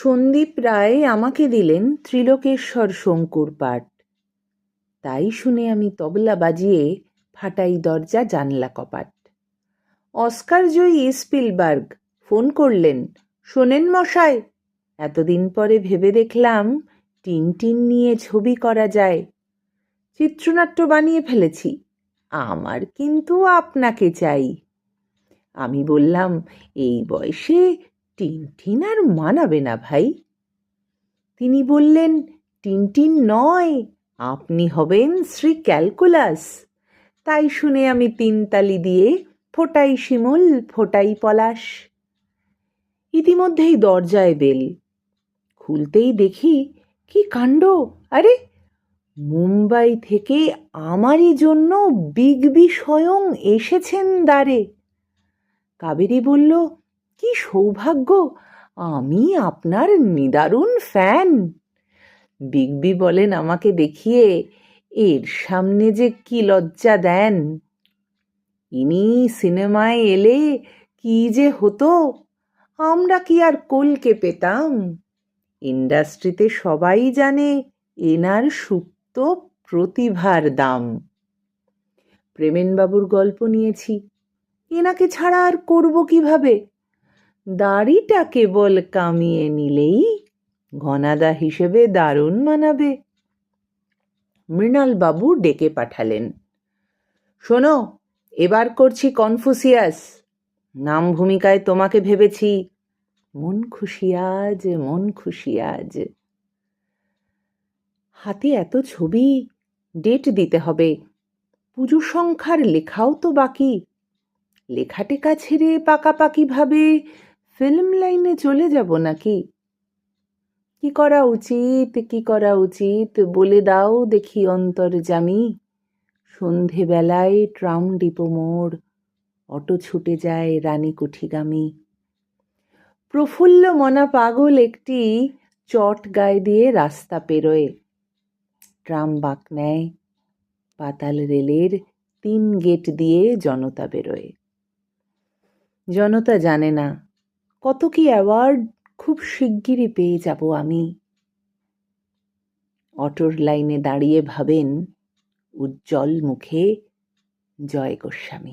সন্দীপ রায় আমাকে দিলেন ত্রিলোকেশ্বর শঙ্কুর পাঠ। তাই শুনে আমি তবলা বাজিয়ে ফাটাই দরজা জানলা কপাট। অস্কার জয়ী স্পিলবার্গ ফোন করলেন, শোনেন মশাই, এতদিন পরে ভেবে দেখলাম টিনটিন নিয়ে ছবি করা যায়। চিত্রনাট্য বানিয়ে ফেলেছি, আমার কিন্তু আপনাকে চাই। আমি বললাম, এই বয়সে টিনটিন আর মানাবে না ভাই। তিনি বললেন, টিনটিন নয়, আপনি হবেন শ্রী ক্যালকুলাস। তাই শুনে আমি তিনতালি দিয়ে ফোটাই শিমুল, ফোটাই পলাশ। ইতিমধ্যেই দরজায় বেল। খুলতেই দেখি, কি কাণ্ড! আরে, মুম্বাই থেকে আমারই জন্য বিগ বি স্বয়ং এসেছেন দ্বারে। কাবেরী বলল কি সৌভাগ্য, আমি আপনার নিদারুণ ফ্যান। বিগবি বলেন আমাকে দেখিয়ে, এর সামনে যে কি লজ্জা দেন। ইনি সিনেমায় এলে কি যে হতো, আমরা কি আর কলকে পেতাম। ইন্ডাস্ট্রিতে সবাই জানে এনার সুপ্ত প্রতিভার দাম। প্রেমেনবাবুর গল্প নিয়েছি। এনাকে ছাড়া আর করব কীভাবে? দাড়িটা কেবল কামিয়ে নিলেই ঘনাদা হিসেবে দারুণ মানাবে। মৃণালবাবু ডেকে পাঠালেন। শোনো, এবার করছি কনফুসিয়াস। নাম ভূমিকায় তোমাকে ভেবেছি। মন খুশি আজ, মন খুশি আজ। হাতে এত ছবি, ডেট দিতে হবে। পুজো সংখ্যার লেখাও তো বাকি। লেখা টেকা ছেড়ে পাকাপাকিভাবে ফিল্ম লাইনে চলে যাব নাকি? কি করা উচিত, কি করা উচিত বলে দাও দেখি অন্তর্জামি সন্ধেবেলায় ট্রাম ডিপো মোড়, অটো ছুটে যায় রানী রানীকুঠিগামী প্রফুল্ল মনা পাগল একটি চট গায়ে দিয়ে রাস্তা পেরোয়। ট্রাম বাঁক নেয়, পাতাল রেলের তিন গেট দিয়ে জনতা বেরোয়। জনতা জানে না কত কি অ্যাওয়ার্ড খুব শিগগিরই পেয়ে যাব আমি। অটোর লাইনে দাঁড়িয়ে ভাবেন, উজ্জ্বল মুখে জয় গোস্বামী।